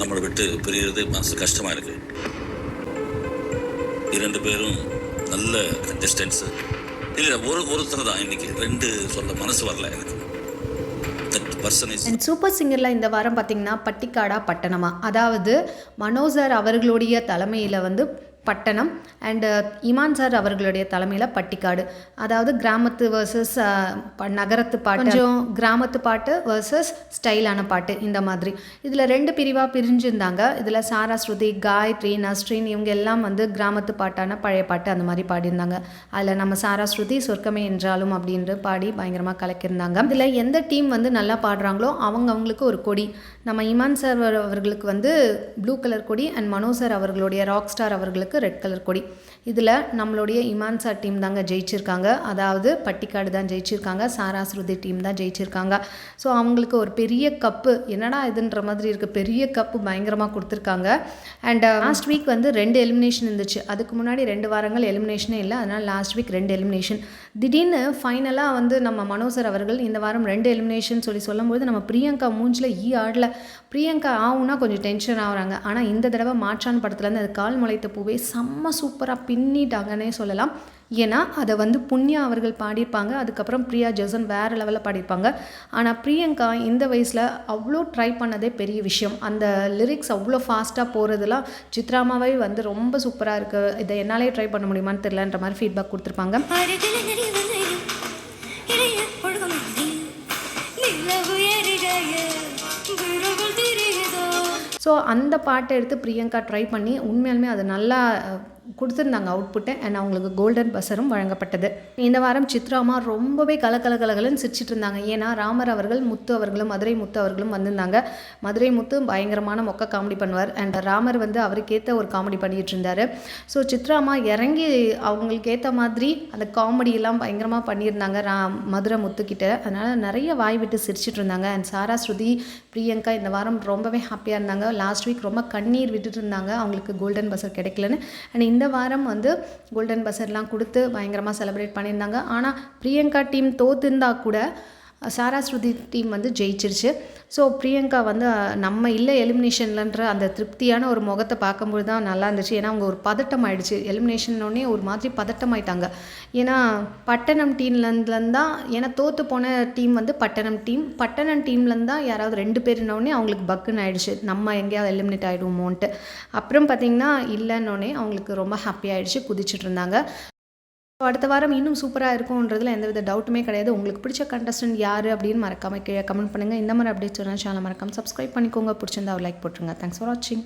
நம்மளை விட்டு பிரியறது மனசு கஷ்டமாக இருக்குது இரண்டு பேரும் நல்ல கண்டஸ்டன்ஸு இல்லை ஒரு ஒருத்தர் தான் இன்னைக்கு. ரெண்டு சொல்ல மனசு வரல எனக்கு. அண்ட் சூப்பர் சிங்கரில் இந்த வாரம் பார்த்தீங்கன்னா பட்டிக்காடா பட்டணமா. அதாவது மனோஜர் அவர்களுடைய தலைமையில் வந்து பட்டணம் அண்டு இமான் சார் அவர்களுடைய தலைமையில் பட்டிக்காடு. அதாவது கிராமத்து வர்சஸ் நகரத்து பாட்டு. கொஞ்சம் கிராமத்து பாட்டு வர்சஸ் ஸ்டைலான பாட்டு இந்த மாதிரி. இதில் ரெண்டு பிரிவாக பிரிஞ்சிருந்தாங்க. இதில் சாரா ஸ்ருதி காயத்ரி நஸ்ரீன் இவங்க எல்லாம் வந்து கிராமத்து பாட்டான பழைய பாட்டு அந்த மாதிரி பாடியிருந்தாங்க. அதில் நம்ம சாரா ஸ்ருதி சொர்க்கமே என்றாலும் அப்படின்ட்டு பாடி பயங்கரமாக கலக்கியிருந்தாங்க. இதில் எந்த டீம் வந்து நல்லா பாடுறாங்களோ அவங்க அவங்களுக்கு ஒரு கொடி. நம்ம இமான் சார் அவர்களுக்கு வந்து ப்ளூ கலர் கொடி அண்ட் மனோ சார் அவர்களுடைய ராக் ஸ்டார் அவர்களுக்கு ரெட் கலர் கொடி. இதில் நம்மளுடைய இமான்சா டீம் தாங்க ஜெயிச்சிருக்காங்க. அதாவது பட்டிக்காடு தான் ஜெயிச்சிருக்காங்க. சாராஸ்ருதி டீம் தான் ஜெயிச்சிருக்காங்க. ஸோ அவங்களுக்கு ஒரு பெரிய கப்பு என்னடா இதுன்ற மாதிரி இருக்குது பெரிய கப்பு பயங்கரமாக கொடுத்துருக்காங்க. அண்ட் லாஸ்ட் uh, வீக் வந்து ரெண்டு எலிமினேஷன் இருந்துச்சு. அதுக்கு முன்னாடி ரெண்டு வாரங்கள் எலிமினேஷனே இல்லை. அதனால் லாஸ்ட் வீக் ரெண்டு எலிமினேஷன் திடீர்னு ஃபைனலாக வந்து நம்ம மனோசர் அவர்கள் இந்த வாரம் ரெண்டு எலிமினேஷன் சொல்லி சொல்லும்போது நம்ம பிரியங்கா மூஞ்சில் ஈ ஆடல. பிரியங்கா ஆகும்னா கொஞ்சம் டென்ஷன் ஆகுறாங்க. ஆனால் இந்த தடவை மாற்றான் படத்துலேருந்து அது கால் முளைத்த பூவே செம்ம சூப்பராக பின்னிட்டாங்கன்னே சொல்லலாம். ஏன்னா அதை வந்து புண்ணியா அவர்கள் பாடியிருப்பாங்க. அதுக்கப்புறம் பிரியா ஜெசன் வேறு லெவலில் பாடியிருப்பாங்க. ஆனால் பிரியங்கா இந்த வயசில் அவ்வளோ ட்ரை பண்ணதே பெரிய விஷயம். அந்த லிரிக்ஸ் அவ்வளோ ஃபாஸ்ட்டாக போகிறதுலாம் சித்ராமாவே வந்து ரொம்ப சூப்பராக இருக்குது இதை என்னாலே ட்ரை பண்ண முடியுமான்னு தெரிலன்ற மாதிரி ஃபீட்பேக் கொடுத்துருப்பாங்க. ஸோ அந்த பாட்டை எடுத்து பிரியங்கா ட்ரை பண்ணி உண்மையாலுமே அது நல்லா கொடுத்துருந்தாங்க அவுட்புட்டை அண்ட் அவங்களுக்கு கோல்டன் பஸரும் வழங்கப்பட்டது. இந்த வாரம் சித்ராமா ரொம்பவே கலகலகலகலன்னு சிரிச்சிட்டு இருந்தாங்க. ஏன்னா ராமர் அவர்கள் முத்து அவர்களும் மதுரை முத்து அவர்களும் வந்திருந்தாங்க. மதுரை முத்து பயங்கரமான மொக்க காமெடி பண்ணுவார். அண்ட் ராமர் வந்து அவருக்கேற்ற ஒரு காமெடி பண்ணிட்டு இருந்தார். ஸோ சித்ராமா இறங்கி அவங்களுக்கு ஏற்ற மாதிரி அந்த காமெடியெல்லாம் பயங்கரமாக பண்ணியிருந்தாங்க ரா மதுரை முத்துக்கிட்ட அதனால் நிறைய வாய் விட்டு சிரிச்சிட்டு இருந்தாங்க. அண்ட் சாரா ஸ்ருதி பிரியங்கா இந்த வாரம் ரொம்பவே ஹாப்பியாக இருந்தாங்க. லாஸ்ட் வீக் ரொம்ப கண்ணீர் விட்டுட்டு இருந்தாங்க. அவங்களுக்கு கோல்டன் பஸர் கிடைக்கலன்னு. அண்ட் இந்த வாரம் வந்து கோல்டன் பஸர்லாம் கொடுத்து பயங்கரமாக செலிப்ரேட் பண்ணியிருந்தாங்க. ஆனால் பிரியங்கா டீம் தோத்துருந்தா கூட சாரா ஸ்ருதி டீம் வந்து ஜெயிச்சிருச்சு. ஸோ பிரியங்கா வந்து நம்ம இல்லை எலிமினேஷன்லன்ற அந்த திருப்தியான ஒரு முகத்தை பார்க்கும்போது தான் நல்லா இருந்துச்சு. ஏன்னா அவங்க ஒரு பதட்டம் ஆயிடுச்சு. எலிமினேஷன்னொடனே ஒரு மாதிரி பதட்டம் ஆயிட்டாங்க. ஏன்னா பட்டணம் டீம்லேருந்து தான் ஏன்னா தோற்று போன டீம் வந்து பட்டணம் டீம். பட்டணம் டீம்லேருந்து தான் யாராவது ரெண்டு பேருனோடனே அவங்களுக்கு பக்குன்னு ஆயிடுச்சு. நம்ம எங்கேயாவது எலிமினேட் ஆகிடுவோமோன்ட்டு அப்புறம் பார்த்திங்கன்னா இல்லைன்னொடனே அவங்களுக்கு ரொம்ப ஹாப்பியாக ஆயிடுச்சு. குதிச்சிட்டு இருந்தாங்க. ஸோ அடுத்த வாரம் இன்னும் சூப்பராக இருக்கும்ன்றதுல எந்தவித டவுட்டுமே கிடையாது. உங்களுக்கு பிடிச்ச கண்டஸ்டன்ட் யார் அப்படின்னு மறக்காமல் கீழே கமெண்ட் பண்ணுங்கள் இந்த மாதிரி அப்டேட்ஸ் சொன்னால் சேனல் மறக்காமல் சப்ஸ்கிரைப் பண்ணிக்கோங்க. பிடிச்சிருந்தா லைக் போட்டுருங்க. தேங்க்ஸ் ஃபார் வாட்சிங்